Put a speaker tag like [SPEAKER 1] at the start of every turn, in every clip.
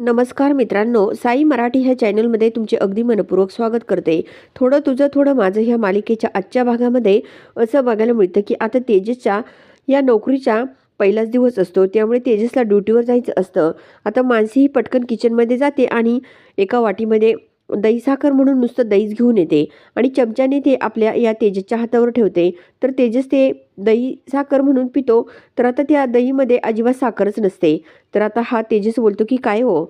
[SPEAKER 1] नमस्कार मित्रांनो साई मराठी ह्या चॅनलमध्ये तुमचे अगदी मनपूर्वक स्वागत करते. थोडं तुझं थोडं माझं ह्या मालिकेच्या आजच्या भागामध्ये असं बघायला मिळतं की आता तेजसच्या या नोकरीच्या पहिलाच दिवस असतो. त्यामुळे तेजसला ड्युटीवर जायचं असतं. आता मानसी ही पटकन किचनमध्ये जाते आणि एका वाटीमध्ये दही साखर म्हणून नुसतं दहीच घेऊन येते आणि चमच्याने ते आपल्या या तेजसच्या हातावर ठेवते. तर तेजस ते दही साखर म्हणून पितो तर आता त्या दहीमध्ये अजिबात साखरच नसते. तर आता हा तेजस बोलतो की काय हो?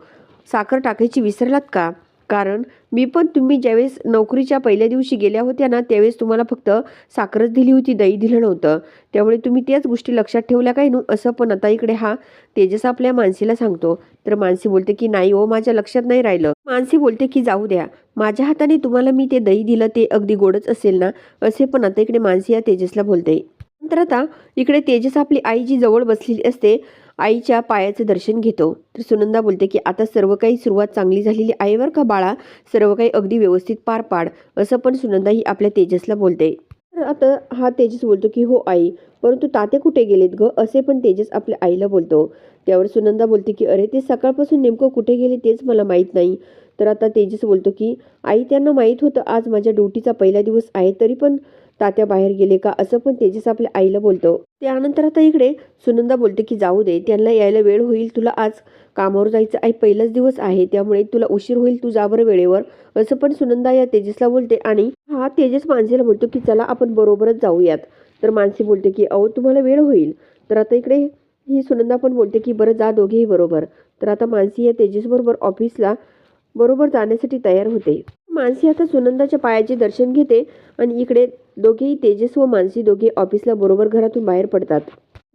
[SPEAKER 1] साखर टाकायची विसरलात का? कारण मी पण तुम्ही ज्यावेळेस नोकरीच्या पहिल्या दिवशी गेल्या होत्या ना त्यावेळेस तुम्हाला फक्त साखरच दिली होती दही दिलं नव्हतं. त्यामुळे तुम्ही त्याच गोष्टी लक्षात ठेवल्या काय नू असं पण आता इकडे हा तेजस आपल्या मानसीला सांगतो. तर मानसी बोलते की नाही हो माझ्या लक्षात नाही राहिलं. मानसी बोलते की जाऊ द्या. माझ्या हाताने तुम्हाला मी ते दही दिलं ते अगदी गोडच असेल ना? असे पण आता इकडे मानसी या तेजसला बोलते. नंतर आता इकडे तेजस आपली आई जी जवळ बसलेली असते आईच्या पायाचं दर्शन घेतो. तर सुनंदा बोलते की आता सर्व काही सुरुवात चांगली झालेली आहे बरं का बाळा? सर्व काही अगदी व्यवस्थित पार पाड. असं पण सुनंदा ही आपल्या तेजसला बोलते. तर आता हा तेजस बोलतो की हो आई परंतु तात्या कुठे गेलेत ग? असे पण तेजस आपल्या आईला बोलतो. त्यावर सुनंदा बोलते की अरे ते सकाळपासून नेमकं कुठे गेले तेच मला माहीत नाही. तर आता तेजस बोलतो की आई त्यांना माहीत होतं आज माझ्या ड्युटीचा पहिला दिवस आहे तरी पण तात्या बाहेर गेले का असं पण तेजस आपल्या आईला बोलतो. त्यानंतर आता इकडे सुनंदा बोलते की जाऊ दे त्यांना यायला वेळ होईल. तुला आज कामावर जायचं आहे. पहिलाच दिवस आहे. त्यामुळे तुला उशीर होईल. तू जा बरं वेळेवर. असं पण सुनंदा या तेजसला बोलते आणि हा तेजस मानसीला बोलतो की चला आपण बरोबरच जाऊयात. तर मानसी बोलते की अहो तुम्हाला वेळ होईल. तर आता इकडे ही सुनंदा पण बोलते की बरं जा दोघेही बरोबर. तर आता मानसी या तेजसबरोबर ऑफिसला बरोबर जाण्यासाठी तयार होते. मानसी आता सुनंदाच्या पायाचे दर्शन घेते आणि इकडे दोघेही तेजस व मानसी दोघे ऑफिसला बरोबर घरातून बाहेर पडतात.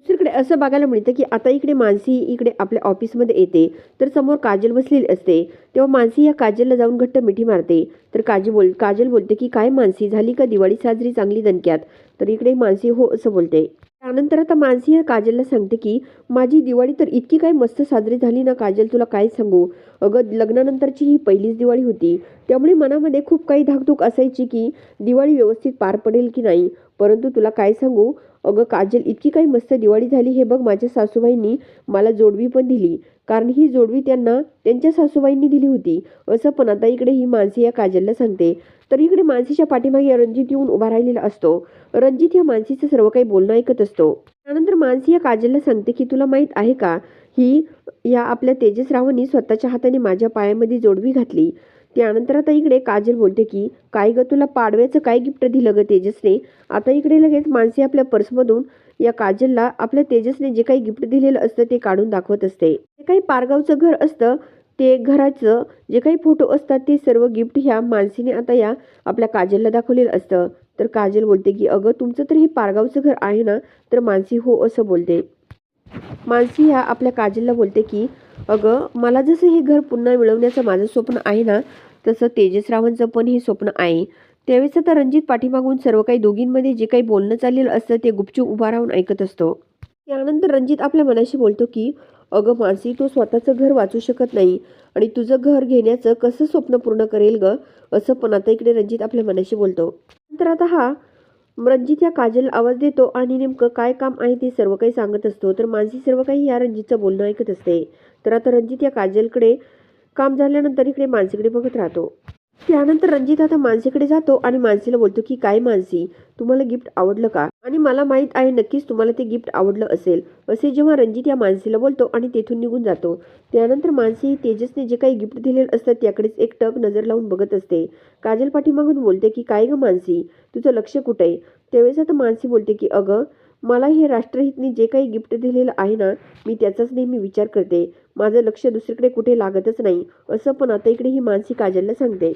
[SPEAKER 1] दुसरीकडे असं बघायला मिळतं की आता इकडे मानसी इकडे आपल्या ऑफिसमध्ये येते तर समोर काजल बसलेली असते. तेव्हा मानसी या काजलला जाऊन घट्ट मिठी मारते. तर काजी बोल काजल बोलते की काय मानसी झाली का दिवाळी? साजरी चांगली दणक्यात. तर इकडे मानसी हो असं बोलते. त्यानंतर आता मानसी काजलला सांगते की माझी दिवाळी तर इतकी काय मस्त साजरी झाली ना काजल तुला काय सांगू? अगं लग्नानंतरची ही पहिलीच दिवाळी होती. त्यामुळे मनामध्ये खूप काही धाकधूक असायची की दिवाळी व्यवस्थित पार पडेल की नाही. परंतु तुला काय सांगू? अगं काजल इतकी काही मस्त दिवाळी झाली हे बघ माझ्या सासूबाईंनी मला जोडवी पण दिली. कारण ही जोडवी त्यांना त्यांच्या सासूबाईंनी दिली होती. असं पण आता इकडे ही मानसी या काजलला सांगते. तर इकडे मानसीच्या पाठीमागे रणजित येऊन उभा राहिलेला असतो. रणजित या मानसीचं सर्व काही बोलणं ऐकत असतो. त्यानंतर मानसी या काजलला सांगते की तुला माहीत आहे का? ही या आपल्या तेजसरावांनी स्वतःच्या हाताने माझ्या पायामध्ये जोडवी घातली. त्यानंतर आता इकडे काजल बोलते की काय ग तुला पाडव्याचं काय गिफ्ट दिलं ग तेजसने? आता इकडे लगेच मानसी आपल्या पर्समधून या काजलला आपल्या तेजसने जे काही गिफ्ट दिलेलं असतं ते काढून दाखवत असते. जे काही पारगावचं घर असतं ते घराचं जे काही फोटो असतात ते सर्व गिफ्ट ह्या मानसीने आता या आपल्या काजलला दाखवलेलं असतं. तर काजल बोलते की अगं तुमचं तर हे पारगावचं घर आहे ना तर मानसी हो असं बोलते. मानसी ह्या आपल्या काजलला बोलते की अगं मला जसं हे घर पुन्हा मिळवण्याचं माझं स्वप्न आहे ना तसं तेजसरावांचं पण हे स्वप्न आहे. त्यावेळेस आता रणजित पाठीमागून सर्व काही दोघींमध्ये जे काही बोलणं चाललेलं असतं ते गुपचूप उभा राहून ऐकत असतो. त्यानंतर रणजित आपल्या मनाशी बोलतो की अगं मानसी तू स्वतःचं घर वाचू शकत नाही आणि तुझं घर घेण्याचं कसं स्वप्न पूर्ण करेल ग? असं पण आता इकडे रणजित आपल्या मनाशी बोलतो. नंतर आता हा रणजित या काजल आवाज देतो आणि नेमकं काय काम आहे ते सर्व काही सांगत असतो. तर मानसी सर्व काही या रणजितचं बोलणं ऐकत असते. तर आता रणजित या काजलकडे काम झाल्यानंतर इकडे मानसीकडे बघत राहतो. त्यानंतर रणजित आता मानसीकडे जातो आणि मानसीला बोलतो की काय मानसी तुम्हाला गिफ्ट आवडलं का? आणि मला माहीत आहे नक्कीच तुम्हाला ते गिफ्ट आवडलं असेल. असे जेव्हा रणजित या मानसीला बोलतो आणि तेथून निघून जातो. त्यानंतर मानसी ही तेजसने जे काही गिफ्ट दिलेलं असतं त्याकडेच एक टक नजर लावून बघत असते. काजल पाठीमागून बोलते की काय ग मानसी तुझं लक्ष कुठे? आहे त्यावेळेस आता मानसी बोलते की अगं मला हे राष्ट्रहितने जे काही गिफ्ट दिलेलं आहे ना मी त्याचाच नेहमी विचार करते. माझं लक्ष दुसरीकडे कुठे लागतच नाही. असं पण आता इकडे ही मानसी काजलला सांगते.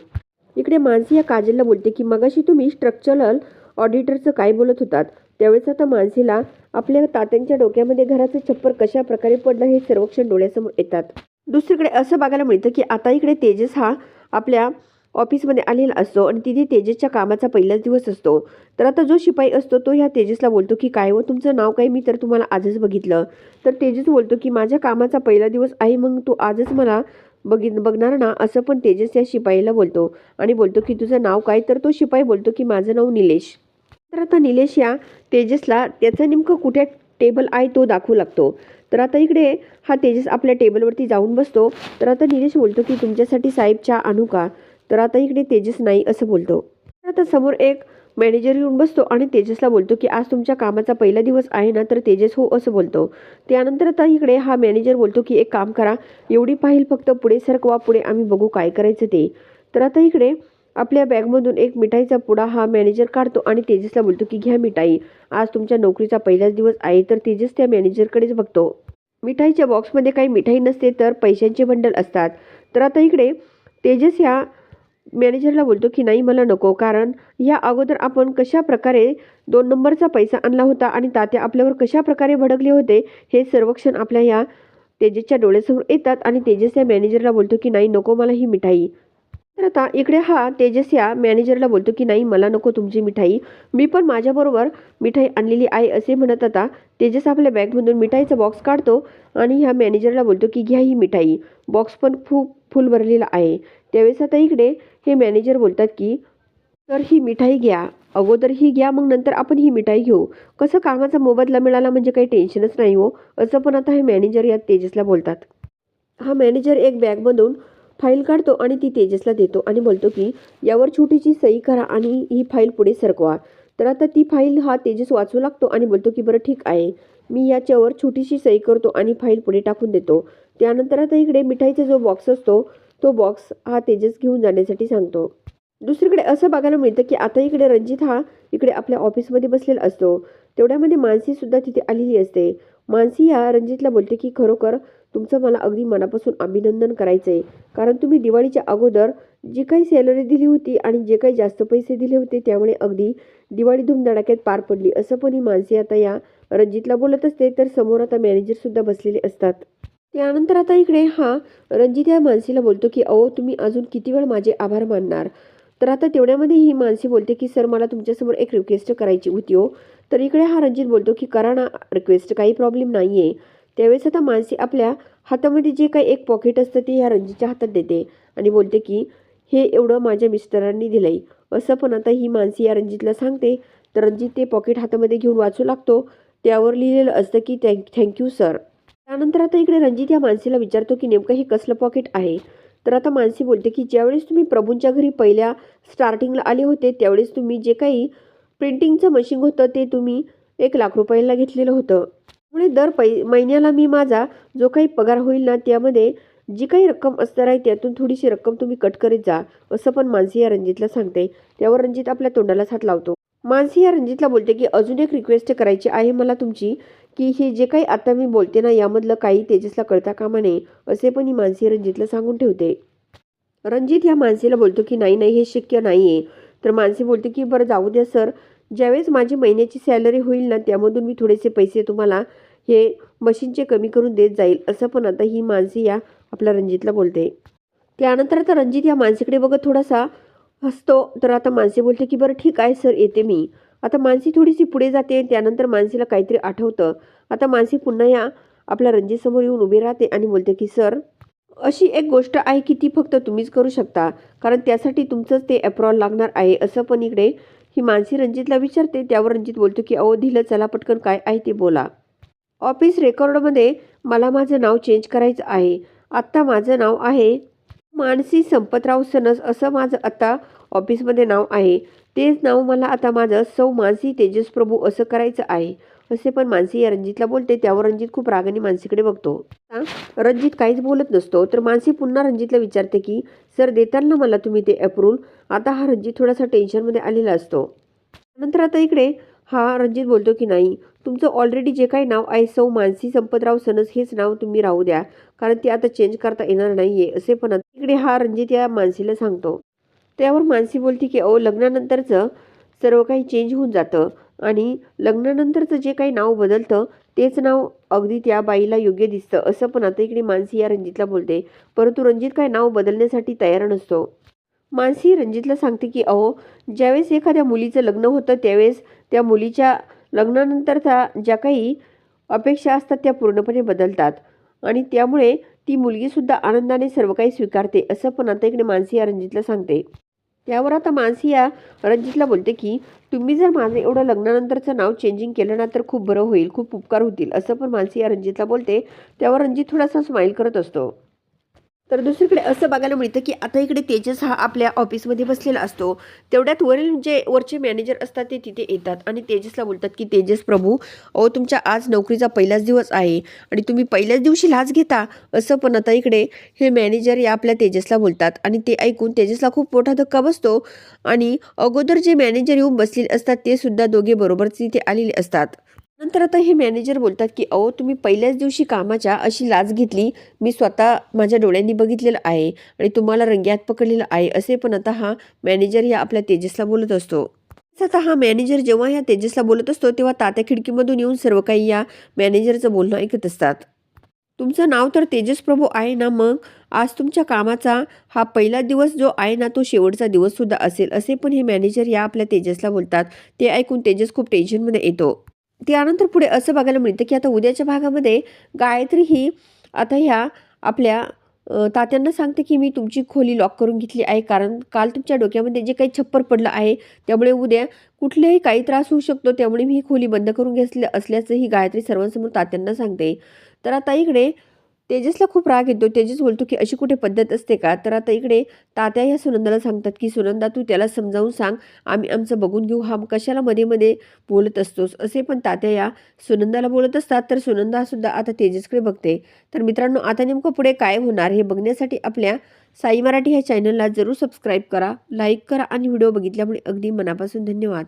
[SPEAKER 1] इकडे मानसी या काजलला बोलते की मगाशी तुम्ही स्ट्रक्चरल ऑडिटरचं काय बोलत होतात? त्यावेळेस आता मानसीला आपल्या तात्यांच्या डोक्यामध्ये घराचं छप्पर कशा प्रकारे पडलं हे सर्वक्षण डोळ्यासमोर येतात. दुसरीकडे असं बघायला मिळतं की आता इकडे तेजस हा आपल्या ऑफिसमध्ये आलेला असतो आणि तिथे तेजसच्या कामाचा पहिलाच दिवस असतो. तर आता जो शिपाई असतो तो ह्या तेजसला बोलतो की काय व तुमचं नाव काय? मी तर तुम्हाला आजच बघितलं. तर तेजस बोलतो की माझ्या कामाचा पहिला दिवस आहे मग तू आजच मला बघित बघणार ना? असं पण तेजस या शिपाईला बोलतो आणि बोलतो की तुझं नाव काय? तर तो शिपाई बोलतो की माझं नाव निलेश. तर आता निलेश या तेजसला त्याचं नेमकं कुठे टेबल आहे तो दाखवू लागतो. तर आता इकडे हा तेजस आपल्या टेबलवरती जाऊन बसतो. तर आता निलेश बोलतो की तुमच्यासाठी साहेब चहा आणू का? तर आता इकडे तेजस नाही असं बोलतो. तर आता समोर एक मॅनेजर येऊन बसतो आणि तेजसला बोलतो की आज तुमच्या कामाचा पहिला दिवस आहे ना तर तेजस हो असं बोलतो. त्यानंतर आता इकडे हा मॅनेजर बोलतो की एक काम करा एवढी पाहिल फक्त पुढे सरकवा पुढे आम्ही बघू काय करायचं ते. तर आता इकडे आपल्या बॅगमधून एक मिठाईचा पुडा हा मॅनेजर काढतो आणि तेजसला बोलतो की घ्या मिठाई आज तुमच्या नोकरीचा पहिलाच दिवस आहे तर तेजस त्या मॅनेजरकडेच बघतो. मिठाईच्या बॉक्समध्ये काही मिठाई नसते तर पैशांचे बंडल असतात. तर आता इकडे तेजस ह्या मॅनेजरला बोलतो की नाही मला नको. कारण ह्या अगोदर आपण कशा प्रकारे दोन नंबरचा पैसा आणला होता आणि तात्या आपल्यावर कशा प्रकारे भडकले होते हे सर्वक्षण आपल्या या तेजसच्या डोळ्यासमोर येतात आणि तेजस या मॅनेजरला बोलतो की नाही नको मला ही मिठाई. तर आता इकडे हा तेजस या मॅनेजरला बोलतो की नाही मला नको तुमची मिठाई. मी पण माझ्याबरोबर मिठाई आणलेली आहे असे म्हणत आता तेजस आपल्या बॅगमधून मिठाईचा बॉक्स काढतो आणि ह्या मॅनेजरला बोलतो की घ्या ही मिठाई. बॉक्स पण खूप फुल भरलेला आहे. त्यावेळेस आता इकडे हे मॅनेजर बोलतात की तर ही मिठाई घ्या. अगोदर ही घ्या मग नंतर आपण ही मिठाई घेऊ. कसं कामाचा मोबदला मिळाला म्हणजे काही टेन्शनच नाही हो असं पण आता हे मॅनेजर या तेजसला बोलतात. हा मॅनेजर एक बॅगमधून फाईल काढतो आणि ती तेजसला देतो आणि बोलतो की यावर छोटीशी सही करा आणि ही फाईल पुढे सरकवा. तर आता ती फाईल हा तेजस वाचू लागतो आणि बोलतो की बरं ठीक आहे. मी याच्यावर छोटीशी सही करतो आणि फाईल पुढे टाकून देतो. त्यानंतर आता इकडे मिठाईचा जो बॉक्स असतो तो बॉक्स हा तेजस घेऊन जाण्यासाठी सांगतो. दुसरीकडे असं बघायला मिळतं की आता इकडे रणजित हा इकडे आपल्या ऑफिसमध्ये बसलेला असतो. तेवढ्यामध्ये मानसी सुद्धा तिथे आलेली असते. मानसी या रणजितला बोलते की खरोखर तुमचं मला अगदी मनापासून अभिनंदन करायचं आहे कारण तुम्ही दिवाळीच्या अगोदर जी काही सॅलरी दिली होती आणि जे काही जास्त पैसे दिले होते त्यामुळे अगदी दिवाळी धूमधडाक्यात पार पडली. असं पण ही मानसी आता या रणजितला बोलत असते तर समोर आता मॅनेजरसुद्धा बसलेले असतात. त्यानंतर आता इकडे हा रणजित या मानसीला बोलतो की अहो तुम्ही अजून किती वेळ माझे आभार मानणार? तर आता तेवढ्यामध्ये ही मानसी बोलते की सर मला तुमच्यासमोर एक रिक्वेस्ट करायची होती हो. तर इकडे हा रणजित बोलतो की करा ना रिक्वेस्ट काही प्रॉब्लेम नाही आहे त्यावेळेस आता मानसी आपल्या हातामध्ये जे काही एक पॉकेट असतं ते ह्या रणजितच्या हातात देते आणि बोलते की हे एवढं माझ्या मिस्टरांनी दिलंय. असं पण आता ही मानसी या रणजितला सांगते. तर रणजित ते पॉकेट हातामध्ये घेऊन वाचू लागतो. त्यावर लिहिलेलं असतं की थँक थँक्यू सर त्यानंतर आता इकडे रणजित या मानसीला विचारतो की नेमकं हे कसलं पॉकेट आहे? तर आता मानसी बोलते की ज्यावेळेस तुम्ही प्रभूंच्या घरी पहिल्या स्टार्टिंगला आले होते त्यावेळेस तुम्ही जे काही प्रिंटिंगचं मशीन होतं ते तुम्ही एक लाख रुपयाला घेतलेलं होतं. त्यामुळे दर पै महिन्याला मी माझा जो काही पगार होईल ना त्यामध्ये जी काही रक्कम असणार आहे त्यातून थोडीशी रक्कम तुम्ही कट करीत जा असं पण मानसी या रणजितला सांगते. त्यावर रणजित आपल्या तोंडालाच हात लावतो. मानसी या रणजितला बोलते की अजून एक रिक्वेस्ट करायची आहे मला तुमची. की हे जे काही आता मी बोलते ना यामधलं काही तेजसला कळता कामा नये असे पण ही मानसी रणजितला सांगून ठेवते. रणजित या मानसीला बोलतो की नाही नाही हे शक्य नाही आहे तर मानसी बोलते की बरं जाऊ द्या सर. ज्यावेळेस माझी महिन्याची सॅलरी होईल ना त्यामधून मी थोडेसे पैसे तुम्हाला हे मशीनचे कमी करून देत जाईल असं पण आता ही मानसी या आपल्या रणजितला बोलते. त्यानंतर आता रणजित या मानसीकडे बघत थोडासा हसतो. तर आता मानसी बोलते की बरं ठीक आहे सर येते मी. आता मानसी थोडीशी पुढे जाते त्यानंतर मानसीला काहीतरी आठवतं. आता मानसी पुन्हा या आपल्या रणजितसमोर येऊन उभी राहते आणि बोलते की सर अशी एक गोष्ट आहे की ती फक्त तुम्हीच करू शकता. कारण त्यासाठी तुमचंच ते अप्रॉल लागणार आहे असं पण इकडे ही मानसी रणजितला विचारते. त्यावर रणजित बोलतो की अहो दिलं चला पटकन काय आहे ते बोला. ऑफिस रेकॉर्डमध्ये मला माझं नाव चेंज करायचं आहे. आत्ता माझं नाव आहे मानसी संपतराव सनस असं माझं आत्ता ऑफिसमध्ये नाव आहे. तेच नाव मला आता माझं सौ मानसी तेजस प्रभू असं करायचं आहे. असे पण मानसी या रणजितला बोलते त्यावर रणजित खूप रागाने मानसीकडे बघतो. आता रणजित काहीच बोलत नसतो तर मानसी पुन्हा रणजितला विचारते की सर देताल ना मला तुम्ही ते अप्रूव्ह आता हा रणजित थोडासा टेन्शनमध्ये आलेला असतो. नंतर आता इकडे हा रणजित बोलतो की नाही तुमचं ऑलरेडी जे काही नाव आहे सौ मानसी संपतराव सनस हेच नाव तुम्ही राहू द्या कारण ते आता चेंज करता येणार नाही आहे असे पण आता इकडे हा रणजित या मानसीला सांगतो. त्यावर मानसी बोलते की अहो लग्नानंतरचं सर्व काही चेंज होऊन जातं आणि लग्नानंतरचं जे काही नाव बदलतं तेच नाव अगदी त्या बाईला योग्य दिसतं. असं पण आता इकडे मानसी या रणजितला बोलते. परंतु रणजित काय नाव बदलण्यासाठी तयार नसतो. मानसी रणजितला सांगते की अहो ज्यावेळेस एखाद्या मुलीचं लग्न होतं त्यावेळेस त्या मुलीच्या लग्नानंतरचा ज्या काही अपेक्षा असतात त्या पूर्णपणे बदलतात आणि त्यामुळे ती मुलगीसुद्धा आनंदाने सर्व काही स्वीकारते. असं पण आता इकडे मानसी या रणजितला सांगते. यावर आता मानसी या रणजितला बोलते की तुम्ही जर माझं एवढं लग्नानंतरचं नाव चेंजिंग केलं ना तर खूप बरं होईल खूप उपकार होतील असं पण मानसी या रणजितला बोलते. त्यावर रणजित थोडासा स्माईल करत असतो. तर दुसरीकडे असं बघायला मिळतं की आता इकडे तेजस हा आपल्या ऑफिसमध्ये बसलेला असतो. तेवढ्यात वरील जे वरचे मॅनेजर असतात ते तिथे येतात आणि तेजसला बोलतात की तेजस प्रभू अहो तुमच्या आज नोकरीचा पहिलाच दिवस आहे आणि तुम्ही पहिल्याच दिवशी लाच घेता असं पण आता इकडे हे मॅनेजर या आपल्या तेजसला बोलतात आणि ते ऐकून तेजसला खूप मोठा धक्का बसतो आणि अगोदर जे मॅनेजर येऊन बसलेले असतात ते सुद्धा दोघे बरोबर तिथे आलेले असतात. नंतर आता हे मॅनेजर बोलतात की अहो तुम्ही पहिल्याच दिवशी कामाच्या अशी लाच घेतली. मी स्वतः माझ्या डोळ्यांनी बघितलेलं आहे आणि तुम्हाला रंग्यात पकडलेलं आहे. असे पण आता हा मॅनेजर या आपल्या तेजसला बोलत असतो. आता हा मॅनेजर जेव्हा ह्या तेजसला बोलत असतो तेव्हा तात्या खिडकीमधून येऊन सर्व काही या मॅनेजरचं बोलणं ऐकत असतात. तुमचं नाव तर तेजस प्रभू आहे ना मग? आज तुमच्या कामाचा हा पहिला दिवस जो आहे ना तो शेवटचा दिवस सुद्धा असेल. असे पण हे मॅनेजर या आपल्या तेजसला बोलतात. ते ऐकून तेजस खूप टेन्शनमध्ये येतो. त्यानंतर पुढे असं बघायला मिळतं की आता उद्याच्या भागामध्ये गायत्री ही आता ह्या आपल्या तात्यांना सांगते की मी तुमची खोली लॉक करून घेतली आहे. कारण काल तुमच्या डोक्यामध्ये जे काही छप्पर पडलं आहे त्यामुळे उद्या कुठलेही काही त्रास होऊ शकतो. त्यामुळे मी ही खोली बंद करून घेतली असल्याचं ही गायत्री सर्वांसमोर तात्यांना सांगते. तर आता इकडे तेजसला खूप राग येतो. तेजस बोलतो की अशी कुठे पद्धत असते का? तर आता इकडे तात्या या सुनंदाला सांगतात की सुनंदा तू त्याला समजावून सांग. आम्ही आमचं बघून घेऊ. हा कशाला मध्ये मध्ये बोलत असतोस? असे पण तात्या या सुनंदाला बोलत असतात. तर सुनंदा सुद्धा आता तेजसकडे बघते. तर मित्रांनो आता नेमकं पुढे काय होणार हे बघण्यासाठी आपल्या साई मराठी ह्या चॅनलला जरूर सबस्क्राईब करा लाईक करा आणि व्हिडिओ बघितल्यामुळे अगदी मनापासून धन्यवाद.